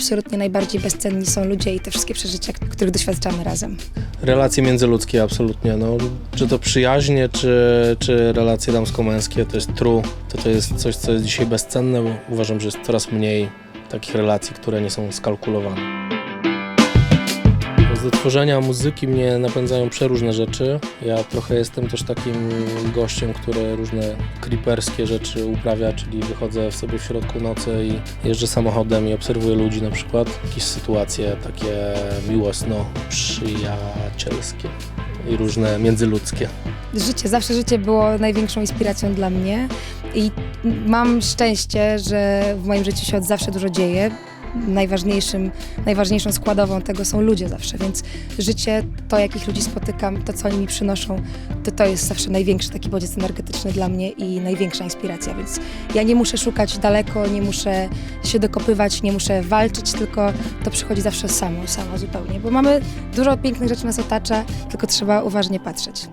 absolutnie najbardziej bezcenni są ludzie i te wszystkie przeżycia, których doświadczamy razem. Relacje międzyludzkie absolutnie, no, czy to przyjaźnie, czy, czy relacje damsko-męskie, to jest true, to to jest coś, co jest dzisiaj bezcenne, bo uważam, że jest coraz mniej takich relacji, które nie są skalkulowane. Do tworzenia muzyki mnie napędzają przeróżne rzeczy. Ja trochę jestem też takim gościem, który różne creeperskie rzeczy uprawia, czyli wychodzę w sobie w środku nocy i jeżdżę samochodem i obserwuję ludzi na przykład. Jakieś sytuacje takie miłosno-przyjacielskie i różne międzyludzkie. Życie, zawsze życie było największą inspiracją dla mnie i mam szczęście, że w moim życiu się od zawsze dużo dzieje. Najważniejszym, najważniejszą składową tego są ludzie zawsze, więc życie, to jakich ludzi spotykam, to co oni mi przynoszą, to to jest zawsze największy taki bodziec energetyczny dla mnie i największa inspiracja, więc ja nie muszę szukać daleko, nie muszę się dokopywać, nie muszę walczyć, tylko to przychodzi zawsze samo, samo zupełnie, bo mamy dużo pięknych rzeczy nas otacza, tylko trzeba uważnie patrzeć.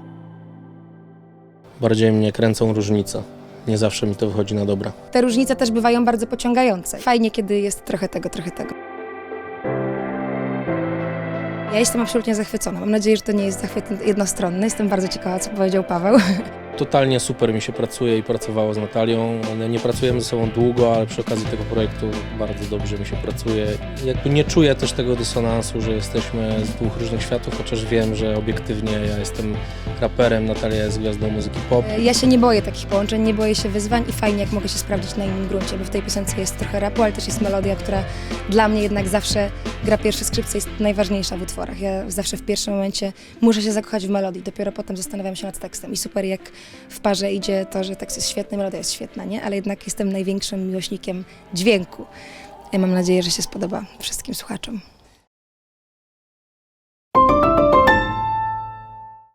Bardziej mnie kręcą różnice. Nie zawsze mi to wychodzi na dobre. Te różnice też bywają bardzo pociągające. Fajnie, kiedy jest trochę tego, trochę tego. Ja jestem absolutnie zachwycona. Mam nadzieję, że to nie jest zachwyt jednostronny. Jestem bardzo ciekawa, co powiedział Paweł. Totalnie super mi się pracuje i pracowało z Natalią. Nie pracujemy ze sobą długo, ale przy okazji tego projektu bardzo dobrze mi się pracuje. Jakby nie czuję też tego dysonansu, że jesteśmy z dwóch różnych światów, chociaż wiem, że obiektywnie ja jestem raperem, Natalia jest gwiazdą muzyki pop. Ja się nie boję takich połączeń, nie boję się wyzwań i fajnie, jak mogę się sprawdzić na innym gruncie, bo w tej piosence jest trochę rapu, ale też jest melodia, która dla mnie jednak zawsze gra pierwsze skrzypce jest najważniejsza w utworach. Ja zawsze w pierwszym momencie muszę się zakochać w melodii, dopiero potem zastanawiam się nad tekstem i super jak w parze idzie to, że tekst jest świetny, melodia jest świetna, nie? Ale jednak jestem największym miłośnikiem dźwięku. Ja mam nadzieję, że się spodoba wszystkim słuchaczom.